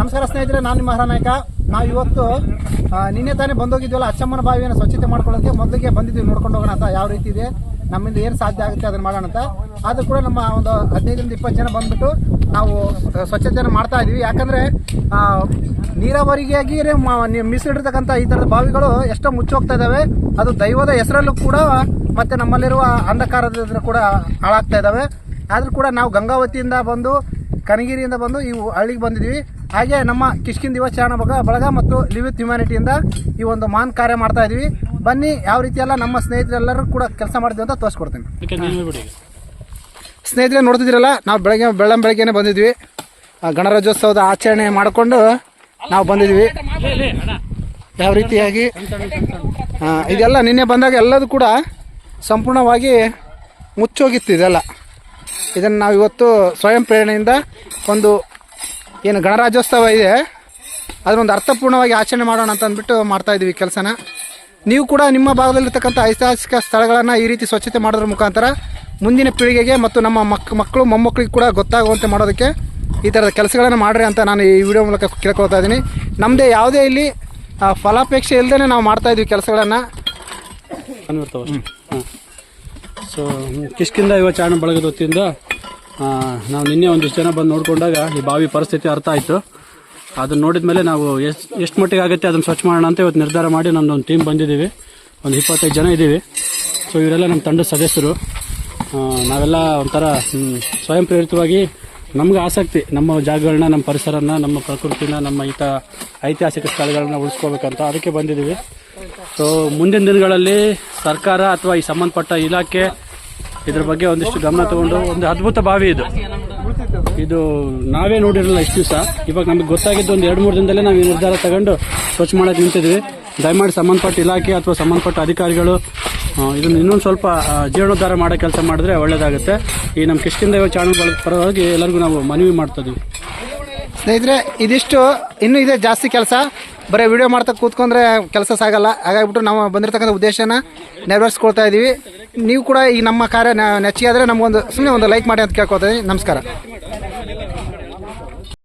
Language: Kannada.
ನಮಸ್ಕಾರ ಸ್ನೇಹಿತರೆ, ನಾನು ನಿಮ್ಮ ನಾಯಕ ನಾವು ಇವತ್ತು ನಿನ್ನೆ ತಾನೇ ಬಂದೋಗಿದ್ವಲ್ಲ, ಅಚ್ಚಮ್ಮನ ಬಾವಿಯನ್ನು ಸ್ವಚ್ಛತೆ ಮಾಡ್ಕೊಳ್ಳೋಕೆ ಮೊದಲಿಗೆ ಬಂದಿದ್ದೀವಿ, ನೋಡ್ಕೊಂಡು ಹೋಗೋಣ ಅಂತ ಯಾವ ರೀತಿ ಇದೆ, ನಮ್ಮಿಂದ ಏನು ಸಾಧ್ಯ ಆಗುತ್ತೆ ಅದನ್ನ ಮಾಡೋಣ ಅಂತ. ಆದರೂ ಕೂಡ ನಮ್ಮ ಒಂದು ಹದಿನೈದರಿಂದ ಇಪ್ಪತ್ತು ಜನ ಬಂದ್ಬಿಟ್ಟು ನಾವು ಸ್ವಚ್ಛತೆಯನ್ನು ಮಾಡ್ತಾ ಇದ್ದೀವಿ ಯಾಕಂದ್ರೆ ನೀರಾವರಿಗಾಗಿ ಮೀಸಲಿಟ್ಟಿರ್ತಕ್ಕಂಥ ಈ ಥರದ ಬಾವಿಗಳು ಎಷ್ಟೋ ಮುಚ್ಚೋಗ್ತಾ ಇದಾವೆ. ಅದು ದೈವದ ಹೆಸರಲ್ಲೂ ಕೂಡ ಮತ್ತೆ ನಮ್ಮಲ್ಲಿರುವ ಅಂಧಕಾರದ ಕೂಡ ಹಾಳಾಗ್ತಾ ಇದಾವೆ. ಆದರೂ ಕೂಡ ನಾವು ಗಂಗಾವತಿಯಿಂದ ಬಂದು, ಕನಗಿರಿಯಿಂದ ಬಂದು ಈ ಹಳ್ಳಿಗೆ ಬಂದಿದ್ದೀವಿ. ಹಾಗೆ ನಮ್ಮ ಕಿಷ್ಕಿಂದ ದಿವಸ ಚಾರಣ ಬಳಗ ಬಳಗ ಮತ್ತು ಲಿವ್ ವಿತ್ ಹ್ಯುಮ್ಯಾನಿಟಿಯಿಂದ ಈ ಒಂದು ಮಾನ್ ಕಾರ್ಯ ಮಾಡ್ತಾ ಇದೀವಿ. ಬನ್ನಿ ಯಾವ ರೀತಿ ಎಲ್ಲ ನಮ್ಮ ಸ್ನೇಹಿತರೆಲ್ಲರೂ ಕೂಡ ಕೆಲಸ ಮಾಡಿದ್ವಿ ಅಂತ ತೋರಿಸ್ಕೊಡ್ತೀನಿ. ಸ್ನೇಹಿತರೆ ನೋಡ್ತಿದ್ದೀರಲ್ಲ ನಾವು ಬೆಳಗ್ಗೆ ಬೆಳ್ಳಂ ಬೆಳಗ್ಗೆನೆ ಬಂದಿದ್ವಿ. ಗಣರಾಜ್ಯೋತ್ಸವದ ಆಚರಣೆ ಮಾಡಿಕೊಂಡು ನಾವು ಬಂದಿದ್ವಿ. ಯಾವ ರೀತಿಯಾಗಿ? ಇದೆಲ್ಲ ನಿನ್ನೆ ಬಂದಾಗ ಎಲ್ಲದೂ ಕೂಡ ಸಂಪೂರ್ಣವಾಗಿ ಮುಚ್ಚೋಗಿತ್ತು ಇದೆಲ್ಲ. ಇದನ್ನು ನಾವು ಇವತ್ತು ಸ್ವಯಂ ಪ್ರೇರಣೆಯಿಂದ ಒಂದು ಏನು ಗಣರಾಜ್ಯೋತ್ಸವ ಇದೆ. ಅದನ್ನೊಂದು ಅರ್ಥಪೂರ್ಣವಾಗಿ ಆಚರಣೆ ಮಾಡೋಣ ಅಂತ ಅಂದ್ಬಿಟ್ಟು ಮಾಡ್ತಾ ಇದ್ದೀವಿ ಕೆಲಸನ. ನೀವು ಕೂಡ ನಿಮ್ಮ ಭಾಗದಲ್ಲಿರ್ತಕ್ಕಂಥ ಐತಿಹಾಸಿಕ ಸ್ಥಳಗಳನ್ನು ಈ ರೀತಿ ಸ್ವಚ್ಛತೆ ಮಾಡೋದ್ರ ಮುಖಾಂತರ ಮುಂದಿನ ಪೀಳಿಗೆಗೆ ಮತ್ತು ನಮ್ಮ ಮಕ್ ಮಕ್ಕಳು ಮೊಮ್ಮಕ್ಕಳಿಗೆ ಕೂಡ ಗೊತ್ತಾಗುವಂತೆ ಮಾಡೋದಕ್ಕೆ ಈ ಥರದ ಕೆಲಸಗಳನ್ನು ಮಾಡ್ರಿ ಅಂತ ನಾನು ಈ ವಿಡಿಯೋ ಮೂಲಕ ಕೇಳ್ಕೊಳ್ತಾ ಇದ್ದೀನಿ ನಮ್ಮದೇ ಯಾವುದೇ ಇಲ್ಲಿ ಫಲಾಪೇಕ್ಷೆ ಇಲ್ಲದೇ ನಾವು ಮಾಡ್ತಾ ಇದ್ವಿ ಕೆಲಸಗಳನ್ನು. ಸೊ ಕಿಷ್ಕಿಂದ ಇವತ್ತು ಚಾರಣ ಬಳಗದ ಆ, ನಾವು ನಿನ್ನೆ ಒಂದಿಷ್ಟು ಜನ ಬಂದು ನೋಡಿಕೊಂಡಾಗ ಈ ಬಾವಿ ಪರಿಸ್ಥಿತಿ ಅರ್ಥ ಆಯಿತು. ಅದನ್ನ ನೋಡಿದ ಮೇಲೆ ನಾವು ಎಷ್ಟು ಎಷ್ಟು ಮಟ್ಟಿಗೆ ಆಗುತ್ತೆ ಅದನ್ನು ಸ್ವಚ್ಛ ಮಾಡೋಣ ಅಂತ ಇವತ್ತು ನಿರ್ಧಾರ ಮಾಡಿ ನಮ್ಮದು ಒಂದು ಟೀಮ್ ಬಂದಿದ್ದೀವಿ. ಒಂದು ಇಪ್ಪತ್ತೈದು ಜನ ಇದ್ದೀವಿ. ಸೊ ಇವರೆಲ್ಲ ನಮ್ಮ ತಂಡದ ಸದಸ್ಯರು. ನಾವೆಲ್ಲ ಒಂಥರ ಸ್ವಯಂ ಪ್ರೇರಿತವಾಗಿ ನಮ್ಗೆ ಆಸಕ್ತಿ, ನಮ್ಮ ಜಾಗಗಳನ್ನ, ನಮ್ಮ ಪರಿಸರನ, ನಮ್ಮ ಪ್ರಕೃತಿನ, ನಮ್ಮ ಈತ ಐತಿಹಾಸಿಕ ಸ್ಥಳಗಳನ್ನ ಉಳಿಸ್ಕೋಬೇಕಂತ ಅದಕ್ಕೆ ಬಂದಿದ್ದೀವಿ. ಸೊ ಮುಂದಿನ ದಿನಗಳಲ್ಲಿ ಸರ್ಕಾರ ಅಥವಾ ಈ ಸಂಬಂಧಪಟ್ಟ ಇಲಾಖೆ ಇದ್ರ ಬಗ್ಗೆ ಒಂದಿಷ್ಟು ಗಮನ ತಗೊಂಡು ಒಂದು ಅದ್ಭುತ ಬಾವಿ ಇದು. ಇದು ನಾವೇ ನೋಡಿರಲಿಲ್ಲ ಇಷ್ಟು ದಿವಸ. ಇವಾಗ ನಮಗೆ ಗೊತ್ತಾಗಿದ್ದು ಒಂದು ಎರಡು ಮೂರು ದಿನದಲ್ಲೇ ನಾವು ಈ ನಿರ್ಧಾರ ತಗೊಂಡು ಸ್ವಚ್ಛ ಮಾಡೋಕೆ ನಿಂತಿದ್ವಿ. ದಯಮಾಡಿ ಸಂಬಂಧಪಟ್ಟ ಇಲಾಖೆ ಅಥವಾ ಸಂಬಂಧಪಟ್ಟ ಅಧಿಕಾರಿಗಳು ಇದನ್ನು ಇನ್ನೊಂದು ಸ್ವಲ್ಪ ಜೀರ್ಣೋದ್ಧಾರ ಮಾಡೋ ಕೆಲಸ ಮಾಡಿದ್ರೆ ಒಳ್ಳೇದಾಗುತ್ತೆ. ಈ ನಮ್ಮ ಕಿಷ್ಕಿಂದ ಚಾನಲ್ ಪರವಾಗಿ ಎಲ್ಲರಿಗೂ ನಾವು ಮನವಿ ಮಾಡ್ತಾ ಇದೀವಿ. ಸ್ನೇಹಿತರೆ, ಇದಿಷ್ಟು. ಇನ್ನೂ ಇದೆ ಜಾಸ್ತಿ ಕೆಲಸ. ಬರೀ ವಿಡಿಯೋ ಮಾಡ್ತಾ ಕೂತ್ಕೊಂಡ್ರೆ ಕೆಲಸ ಸಾಗಲ್ಲ. ಹಾಗಾಗಿಬಿಟ್ಟು ನಾವು ಬಂದಿರತಕ್ಕಂಥ ಉದ್ದೇಶನ ನೆರವೇರಿಸ್ಕೊಳ್ತಾ ಇದ್ದೀವಿ ನೀವು ಕೂಡ ಈ ನಮ್ಮ ಕಾರ್ಯ ನೆಚ್ಚಿಗೆ ಆದರೆ ನಮಗೊಂದು ಸುಮ್ಮನೆ ಒಂದು ಲೈಕ್ ಮಾಡಿ ಅಂತ ಕೇಳ್ಕೊತೀನಿ ನಮಸ್ಕಾರ.